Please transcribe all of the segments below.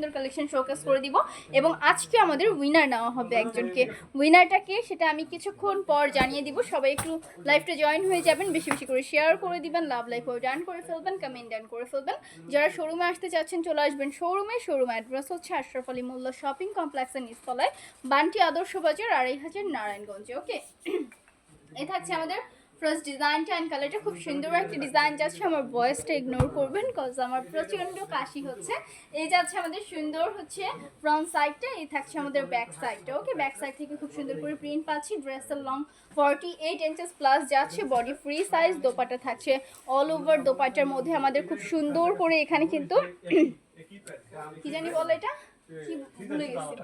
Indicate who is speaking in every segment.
Speaker 1: সুন্দর collection showcase করে দিব। এবং আজকে আমাদের উইনার নেওয়া হবে একজনকে। উইনারটাকে সেটা আমি কিছুক্ষণ পর জানিয়ে দিব। সবাই একটু লাইভটা জয়েন হয়ে যাবেন, বেশি বেশি করে শেয়ার করে দিবেন লাভ লাইফ ডান করে ফেলবেন কমেন্ট ডান করে ফেলবেন। যারা শোরুমে আসতে চাচ্ছেন, চলে আসবেন শোরুমে শোরুম অ্যাড্রেস হচ্ছে আশরাফ আলী মোল্লা শপিং কমপ্লেক্সের নিচতলায়, বান্টি আদর্শ বাজার, আড়াই হাজার নারায়ণগঞ্জে ওকে এ থাকছে আমাদের ফার্স্ট ডিজাইনটা অ্যান্ড কালারটা খুব সুন্দর একটা ডিজাইন যাচ্ছে, আমার ভয়েসটা ইগনোর করবেন কজ আমার প্রচণ্ড কাশি হচ্ছে। এই যাচ্ছে আমাদের সুন্দর হচ্ছে ফ্রন্ট সাইডটা এই থাকছে আমাদের ব্যাক সাইডটা ওকে ব্যাক সাইড থেকে খুব সুন্দর করে প্রিন্ট পাচ্ছি ড্রেসের long forty eight inches plus যাচ্ছে বডি ফ্রি সাইজ দোপাটা থাকছে অল ওভার দোপাটার মধ্যে আমাদের খুব সুন্দর করে এখানে কিন্তু কি জানি বলো এটা? কি ভুলে গেছি।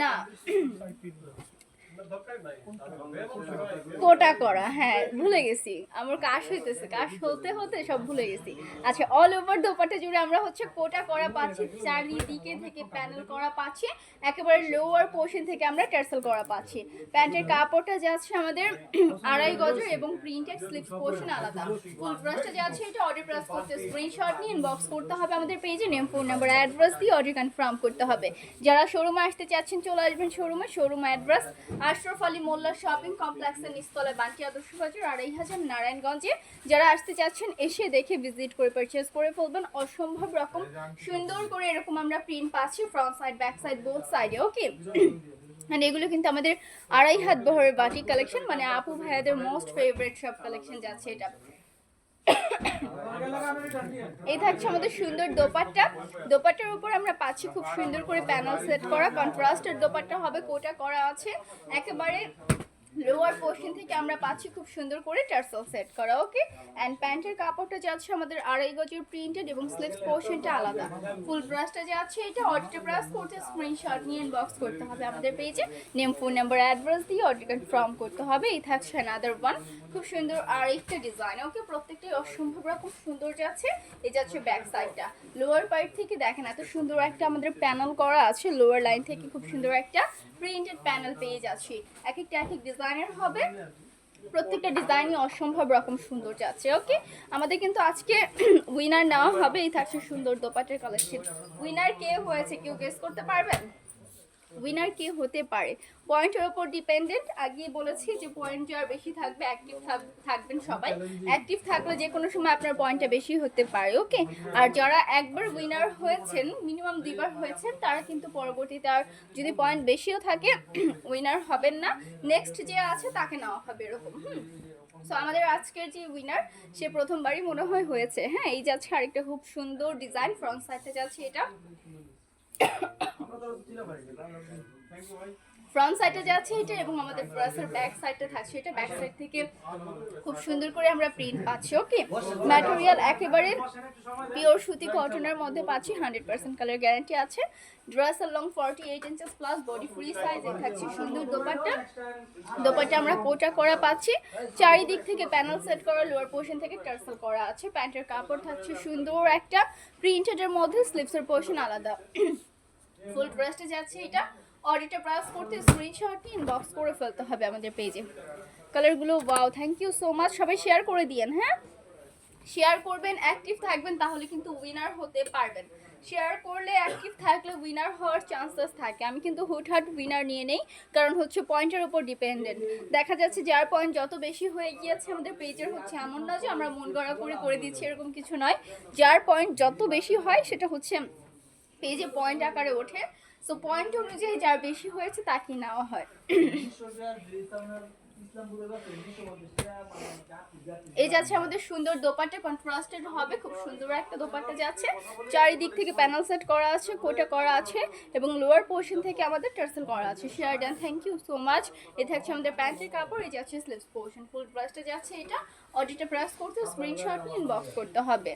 Speaker 1: না। কোটা করা? হ্যাঁ ভুলে গেছি। আমার কাশ হইতেছে কাশ হতে হতে সব ভুলে গেছি। আচ্ছা অল ওভার দোপাটা জুড়ে আমরা হচ্ছে কোটা করা পাচ্ছি চারিদিকে থেকে প্যানেল করা পাচ্ছি একেবারে লোয়ার পোর্শন থেকে আমরা টার্সেল করা পাচ্ছি। প্যান্টের কাপড়টা যাচ্ছে আমাদের আড়াই গজের এবং প্রিন্টেড স্লিপস পোর্শন আলাদা। ফুল ব্রাশটা যাচ্ছে এটা অর্ডার প্রেস করতে স্ক্রিনশট নিয়ে ইনবক্স করতে হবে আমাদের পেজে নেম ফোন নাম্বার অ্যাড্রেস দিয়ে অর্ডার কনফার্ম করতে হবে। যারা শোরুমে আসতে চাচ্ছেন চলে আসবেন শোরুমে showroom address Ashraf Ali Molla shopping কমপ্লেক্সের নিস্তলায় বান্টি আদর্শ বাজার আড়াই হাজার নারায়ণগঞ্জে যারা আসতে চাচ্ছেন, এসে দেখে ভিজিট করে পারচেস করে ফেলবেন। অসম্ভব রকম, সুন্দর করে এরকম আমরা প্রিন্ট পাচ্ছি front side back side both সাইডে ওকে মানে এগুলো কিন্তু আমাদের আড়াই হাত বহরের বাটিক কালেকশন মানে আপু ভাইয়াদের মোস্ট ফেভারিট সব কালেকশন যাচ্ছে এটা। এই থাকছে আমাদের সুন্দর দোপাট্টা। দোপাট্টার উপর আমরা পাচ্ছি খুব সুন্দর করে প্যানেল সেট করা। কন্ট্রাস্টের দোপাট্টা হবে, কোটা করা আছে। একেবারে লোয়ার পোর্শন থেকে আমরা পাচ্ছি খুব সুন্দর করে টার্সেল সেট করা ওকে অ্যান্ড প্যান্টের কাপড়টা যাচ্ছে আমাদের আড়াই গজের প্রিন্টেড এবং স্লিপস পোর্শনটা আলাদা। ফুল ব্রাশটা যাচ্ছে এটা অডিটে ব্রাশ করতে স্ক্রিনশট নিয়ে ইনবক্স করতে হবে আমাদের পেজে নেম ফোন নাম্বার অ্যাড্রেস দিয়ে অর্ডার কনফার্ম করতে হবে। এই থাকছে অ্যানাদার ওয়ান খুব সুন্দর আর একটা ডিজাইন ওকে প্রত্যেকটাই অসম্ভব রকম সুন্দর যাচ্ছে এই যাচ্ছে ব্যাক সাইডটা লোয়ার পার্ট থেকে দেখেন, এত সুন্দর একটা আমাদের প্যানেল করা আছে। লোয়ার লাইন থেকে খুব সুন্দর একটা প্রিন্টেড প্যানেল পেয়ে যাচ্ছি। এক একটা এক এক ডিজাইনের হবে। প্রত্যেকটা ডিজাইনই অসম্ভব রকম সুন্দর যাচ্ছে ওকে আমাদের কিন্তু আজকে উইনার নেওয়া হবে। এই থাকছে সুন্দর দোপাটের কালেকশন উইনার কে হয়েছে, কেউ গেস করতে পারবেন? উইনার কে হতে পারে। পয়েন্টের ওপর ডিপেন্ডেন্ট আগে বলেছি যে পয়েন্ট যার বেশি থাকবে অ্যাক্টিভ থাকবেন সবাই। অ্যাক্টিভ থাকলে যে কোনো সময় আপনার পয়েন্টটা বেশি হতে পারে ওকে আর যারা একবার উইনার হয়েছেন মিনিমাম দুইবার হয়েছেন, তারা কিন্তু পরবর্তীতে আর যদি পয়েন্ট বেশিও থাকে উইনার হবেন না। নেক্সট যে আছে, তাকে নেওয়া হবে এরকম, হুম? সো আমাদের আজকের যে উইনার সে প্রথমবারই মনে হয় হয়েছে হ্যাঁ? এই যাচ্ছে আরেকটা খুব সুন্দর ডিজাইন ফ্রন্ট সাইডটা যাচ্ছে এটা। থ্যাংক ইউ ভাই ফ্রন্ট সাইডে যাচ্ছে এটা এবং আমাদের ড্রেসের ব্যাক সাইডটা থাকছে এটা ব্যাক সাইড থেকে খুব সুন্দর করে আমরা প্রিন্ট পাচ্ছি ওকে ম্যাটেরিয়াল একেবারে পিওর সুতি কটনের মধ্যে পাচ্ছি হান্ড্রেড পার্সেন্ট কালার গ্যারান্টি আছে। ড্রেসের long forty eight inches plus body free সাইজে থাকছে, সুন্দর দোপাট্টা। দোপাট্টা আমরা কোটা করা পাচ্ছি। চারিদিক থেকে প্যানেল সেট করা লোয়ার পোর্শন থেকে টার্সেল করা আছে। প্যান্টের কাপড় থাকছে সুন্দর একটা প্রিন্টেডের মধ্যে স্লিপসের পোর্শন আলাদা। ফুল ড্রেসটা যাচ্ছে এটা। অডিটে প্রাইস করতে স্ক্রিনশট ইনবক্স করে ফেলতে হবে আমাদের পেজে কালারগুলো wow thank you so much সবাই শেয়ার করে দিয়েন হ্যাঁ? শেয়ার করবেন অ্যাক্টিভ থাকবেন, তাহলে কিন্তু উইনার হতে পারবেন। শেয়ার করলে অ্যাক্টিভ থাকলে উইনার হওয়ার চান্সেস থাকে। আমি কিন্তু হুটহাট উইনার নিয়ে নেই, কারণ হচ্ছে পয়েন্টের উপর ডিপেন্ডেন্ট দেখা যাচ্ছে যার পয়েন্ট যত বেশি হয়ে গিয়েছে, আমাদের পেজের হচ্ছে এমন না যে আমরা মন গড়া করে করে দিচ্ছি, এরকম কিছু নয়। যার পয়েন্ট যত বেশি হয়, সেটা হচ্ছে পেজে পয়েন্ট আকারে ওঠে। সো পয়েন্ট অনুযায়ী যার বেশি হয়েছে তাকে নেওয়া হয়। এই যাচ্ছে আমাদের সুন্দর দোপাট্টা। কন্ট্রাস্টেড হবে, খুব সুন্দর একটা দোপাট্টা যাচ্ছে। চারিদিক থেকে প্যানেল সেট করা আছে, কোটা করা আছে, এবং লোয়ার পোর্শন থেকে আমাদের টার্সেল করা আছে। Share done thank you so much এ থাকছে আমাদের প্যান্টের কাপড় এই যাচ্ছে স্লিভস পোর্শন ফুল ব্রাশটা যাচ্ছে এটা। অডিটা প্রেস করতে স্ক্রিনশট নিয়ে ইনবক্স করতে হবে।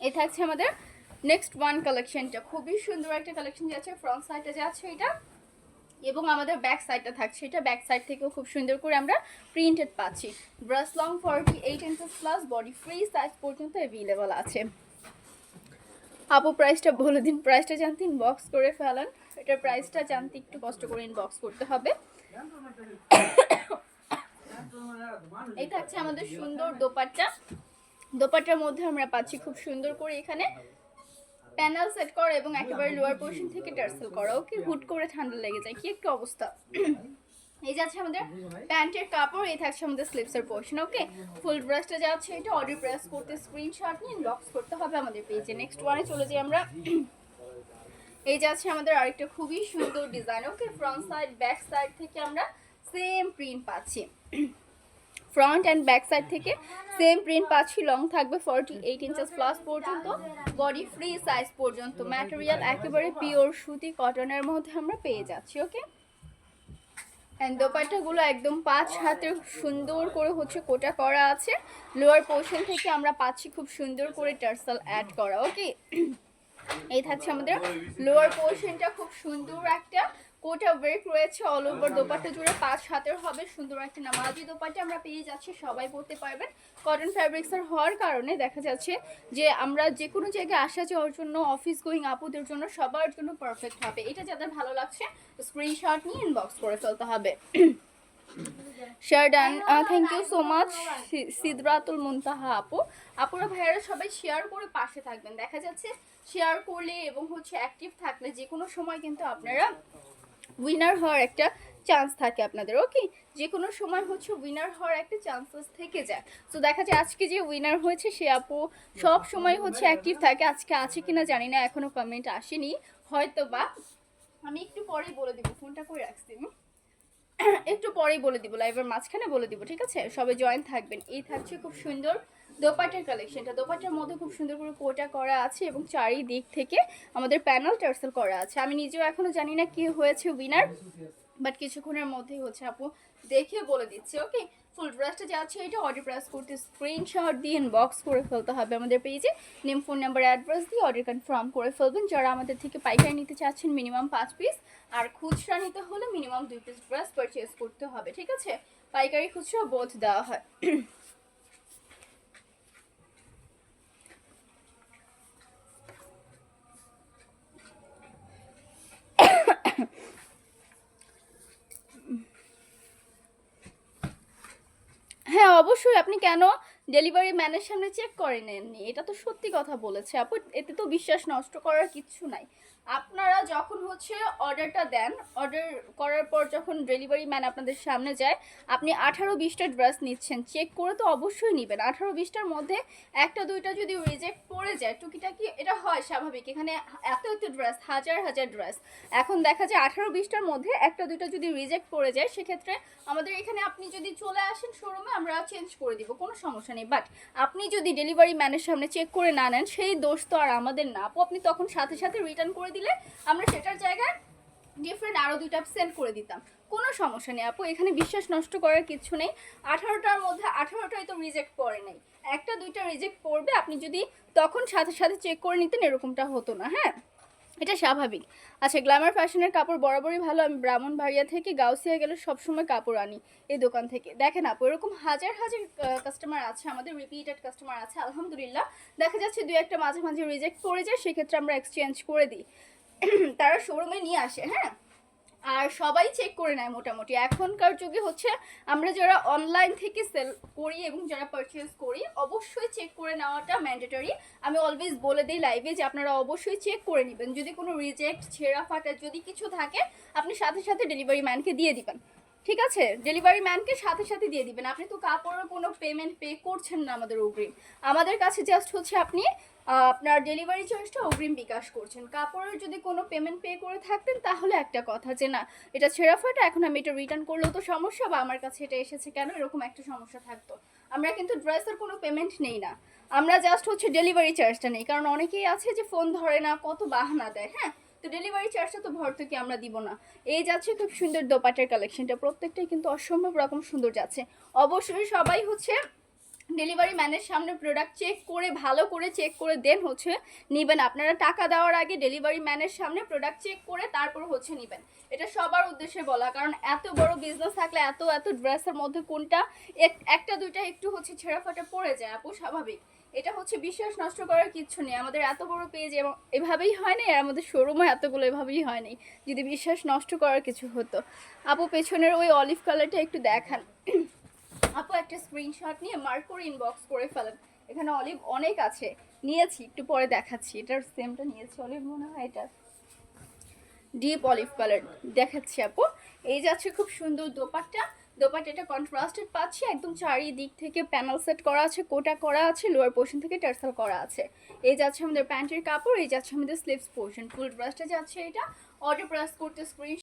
Speaker 1: এ থাকছে আমাদের নেক্সট ওয়ান কালেকশনটা খুবই সুন্দর একটা কালেকশন যাচ্ছে ফ্রন্ট সাইডে যাচ্ছে এটা, এবং আমাদের ব্যাক সাইডটা থাকছে এটা। ব্যাক সাইড থেকেও খুব সুন্দর করে আমরা প্রিন্টেড পাচ্ছি। Brush long forty eight inches plus body free size পর্যন্ত অ্যাভেলেবল আছে। আপু প্রাইসটা বলে দিন প্রাইসটা জানতে ইনবক্স করে ফেলান। এটার প্রাইসটা জানতে একটু কষ্ট করে ইনবক্স করতে হবে। এই থাকছে আমাদের সুন্দর দোপাট্টা। দোপাট্টার মধ্যে আমরা পাচ্ছি খুব সুন্দর করে এখানে প্যানেল সেট করা এবং একেবারে লোয়ার পোর্শন থেকে টার্সেল করা। ওকে হুট করে ঠান্ডা লেগে যায়। কি একটা অবস্থা। এই যাচ্ছে আমাদের প্যান্টের কাপড় এই থাকছে আমাদের স্লিপসের পোর্শন ওকে ফুল ড্রেসটা যাচ্ছে এটা অর্ডার প্রেস করতে স্ক্রিনশট নিয়ে ইনবক্স করতে হবে আমাদের পেজে নেক্সট ওয়ানে চলে যাই আমরা। এই যাচ্ছে আমাদের আরেকটা খুবই সুন্দর design okay front side back side থেকে আমরা সেম প্রিন্ট পাচ্ছি। ফ্রন্ট অ্যান্ড ব্যাক সাইড থেকে সেম প্রিন্ট পাচ্ছি লং থাকবে ফর্টি এইট ইঞ্চেস প্লাস পর্যন্ত বডি ফ্রি সাইজ পর্যন্ত। ম্যাটেরিয়াল একেবারে পিওর সুতি কটনের মধ্যে আমরা পেয়ে যাচ্ছি ওকে অ্যান্ড দোপাট্টাগুলো একদম পাঁচ হাতে সুন্দর করে হচ্ছে কোটা করা আছে। লোয়ার পোর্শন থেকে আমরা পাচ্ছি খুব সুন্দর করে টার্সাল অ্যাড করা ওকে এই থাকছে আমাদের লোয়ার পোর্শনটা খুব সুন্দর একটা কোটা ওয়ার্ক রয়েছে অল ওভার দোপাট্টা জুড়ে পাঁচ হাতের হবে সুন্দর একটা নামাজি দোপাট্টা আমরা পেয়ে যাচ্ছি সবাই পড়তে পারবেন। কটন ফ্যাব্রিক্সের হওয়ার কারণে দেখা যাচ্ছে যে আমরা যে কোনো জায়গায় আসা যাওয়ার জন্য অফিস গোয়িং আপুদের জন্য সবার জন্য পারফেক্ট হবে। এটা যাদের ভালো লাগছে স্ক্রিনশট নিয়ে ইনবক্স করে ফেলতে হবে। Share done thank you so much Sidratul Muntaha আপু। আপুরা ভাইয়ারা সবাই শেয়ার করে পাশে থাকবেন। দেখা যাচ্ছে শেয়ার করলে এবং হচ্ছে অ্যাক্টিভ থাকলে যে কোনো সময় কিন্তু আপনারা উইনার হওয়ার একটা চান্স থাকে আপনাদের ওকে যে কোনো সময় হচ্ছে উইনার হওয়ার একটা চান্সেস থেকে যায়। তো দেখা যায় আজকে যে উইনার হয়েছে সে আপু সব সময় হচ্ছে অ্যাক্টিভ থাকে, আজকে আছে কিনা জানি না, এখনও কমেন্ট আসেনি হয়তো বা আমি একটু পরেই বলে দিব, ফোনটা করে রাখছি? একটু পরেই বলে দিব লাইভের মাঝখানে বলে দিব, ঠিক আছে? সবাই জয়েন থাকবেন। এই থাকছে খুব সুন্দর দোপাটার কালেকশনটা দোপাটার মধ্যে খুব সুন্দর করে কোটা করা আছে এবং চারিদিক থেকে আমাদের প্যানেল টার্সেল করা আছে। আমি নিজেও এখনও জানি না কি হয়েছে উইনার বাট কিছুক্ষণের মধ্যেই হচ্ছে আপু দেখে বলে দিচ্ছে ওকে ফুল ড্রেসটা যাচ্ছে এটা অর্ডার প্রেস করতে স্ক্রিনশট দিয়ে ইনবক্স করে ফেলতে হবে আমাদের পেজে নেম ফোন নাম্বার অ্যাড্রেস দিয়ে অর্ডার কনফার্ম করে ফেলবেন। যারা আমাদের থেকে পাইকারি নিতে চাচ্ছেন মিনিমাম পাঁচ পিস আর খুচরা নিতে হলে মিনিমাম দুই পিস ড্রেস পারচেস করতে হবে, ঠিক আছে? পাইকারি খুচরা বোধ দেওয়া হয়। হ্যাঁ অবশ্যই। আপনি কেন ডেলিভারি ম্যানের সামনে চেক করে নেননি এটা তো সত্যি কথা বলেছে। আপু, এতে তো বিশ্বাস নষ্ট করার কিচ্ছু নাই। আপনারা যখন হচ্ছে অর্ডারটা দেন, অর্ডার করার পর যখন ডেলিভারি ম্যান আপনাদের সামনে যায়, আপনি আঠারো বিশটা ড্রেস নিচ্ছেন, চেক করে তো অবশ্যই নেবেন। আঠারো বিশটার মধ্যে একটা, দুইটা যদি রিজেক্ট পড়ে যায়, টুকিটাকি এটা হয় স্বাভাবিক। এখানে এত এত ড্রেস, হাজার হাজার ড্রেস। এখন দেখা যায় আঠারো বিশটার মধ্যে একটা, দুইটা যদি রিজেক্ট পড়ে যায়, সেক্ষেত্রে আমাদের এখানে আপনি যদি চলে আসেন শোরুমে আমরা চেঞ্জ করে দিব, কোনো সমস্যা নেই। বাট আপনি যদি ডেলিভারি ম্যানের সামনে চেক করে না নেন, সেই দোষ তো আর আমাদের না। আপু, আপনি তখন সাথে সাথে রিটার্ন করে দিলে আমরা সেটার জায়গায় ডিফারেন্ট আরও দুইটা সেন্ড করে দিতাম। কোনো সমস্যা নেই আপু, এখানে বিশ্বাস নষ্ট করার কিছু নেই। আঠারোটার মধ্যে আঠারোটাই তো রিজেক্ট পড়ে নেই। একটা দুইটা রিজেক্ট পড়বে, আপনি যদি তখন সাথে সাথে চেক করে নিতেন এরকমটা হতো না হ্যাঁ? এটা স্বাভাবিক। আচ্ছা গ্ল্যামার ফ্যাশনের কাপড় বরাবরই ভালো। আমি ব্রাহ্মণ ভাইয়া থেকে গাউসিয়া গেলে সবসময় কাপড় আনি এই দোকান থেকে। দেখেন আপু, এরকম হাজার হাজার কাস্টমার আছে, আমাদের রিপিটেড কাস্টমার আছে, আলহামদুলিল্লাহ। দেখা যাচ্ছে দু একটা মাঝে মাঝে রিজেক্ট পড়ে যায়, সেক্ষেত্রে আমরা এক্সচেঞ্জ করে দিই। তারা শোরুমে নিয়ে আসে হ্যাঁ? আর সবাই চেক করে নেয় মোটামুটি। এখনকার যুগে হচ্ছে আমরা যারা অনলাইন থেকে সেল করি এবং যারা পারচেস করি, অবশ্যই চেক করে নেওয়াটা ম্যান্ডেটরি আমি অলওয়েজ বলে দিই লাইভে যে আপনারা অবশ্যই চেক করে নেবেন। যদি কোনো রিজেক্ট ছেঁড়া ফাটা যদি কিছু থাকে, আপনি সাথে সাথে ডেলিভারি ম্যানকে দিয়ে দিবেন। ঠিক আছে? ডেলিভারি ম্যানকে সাথে সাথে দিয়ে দিবেন। আপনি তো কাপড়ের কোনো পেমেন্ট পে করছেন না আমাদের অগ্রিম আমাদের কাছে জাস্ট হচ্ছে আপনি আপনার ডেলিভারি চার্জটা অগ্রিম বিকাশ করছেন। কাপড়ের যদি কোনো পেমেন্ট পে করে থাকতেন, তাহলে একটা কথা যে, না, এটা ছেঁড়া ফাটা, এখন আমি এটা রিটার্ন করলেও তো সমস্যা বা আমার কাছে এটা এসেছে কেন? এরকম একটা সমস্যা থাকতো। আমরা কিন্তু ড্রেসের কোনো পেমেন্ট নেই না। আমরা জাস্ট হচ্ছে ডেলিভারি চার্জটা নেই। কারণ অনেকেই আছে যে ফোন ধরে না, কত বাহানা দেয় হ্যাঁ? তো ডেলিভারি চার্জটা তো ভর্তুকি আমরা দিব না। এই যাচ্ছে খুব সুন্দর দোপাটার কালেকশনটা প্রত্যেকটাই কিন্তু অসম্ভব রকম সুন্দর যাচ্ছে। অবশ্যই সবাই হচ্ছে ডেলিভারি ম্যানের সামনে প্রোডাক্ট চেক করে, ভালো করে চেক করে দেন হচ্ছে নেবেন। আপনারা টাকা দেওয়ার আগে ডেলিভারি ম্যানের সামনে প্রোডাক্ট চেক করে তারপর হচ্ছে নেবেন। এটা সবার উদ্দেশ্যে বলা, কারণ এত বড় বিজনেস থাকলে এত এত ড্রেসের মধ্যে কোনটা এক- একটা, দুইটা একটু হচ্ছে ছেঁড়া ফাটা পড়ে যায়, আপু, স্বাভাবিক। এটা হচ্ছে বিশ্বাস নষ্ট করার কিচ্ছু নেই। আমাদের এত বড় পেজ এবং এভাবেই হয় না আর আমাদের শোরুমে এতগুলো এভাবেই হয় নাই, যদি বিশ্বাস নষ্ট করার কিছু হতো। আপু, পেছনের ওই অলিভ কালারটা একটু দেখান। আপু একটা স্ক্রিনশট নিয়ে মার্ক করে ইনবক্স করে ফেলেন। এখানে অলিভ অনেক আছে। নিয়েছি, একটু পরে দেখাচ্ছি। এটার সেমটা নিয়েছি অলিভ মনে হয় এটা। ডিপ অলিভ কালার দেখাচ্ছি আপু। এই যাচ্ছে খুব সুন্দর দোপাটটা। দোপাট্টা দোপাট্টাটা কন্ট্রাস্টেড পাচ্ছি, একদম চারিদিক থেকে প্যানেল সেট করা আছে, কোটা করা আছে লোয়ার পোর্শন থেকে টার্সাল করা আছে। এই যাচ্ছে আমাদের প্যান্টের কাপড়, এই যাচ্ছে আমাদের স্লিভস পোর্শন ফুল ড্রেসটা যাচ্ছে এটা। অর্ডার প্রেস করতে স্ক্রিন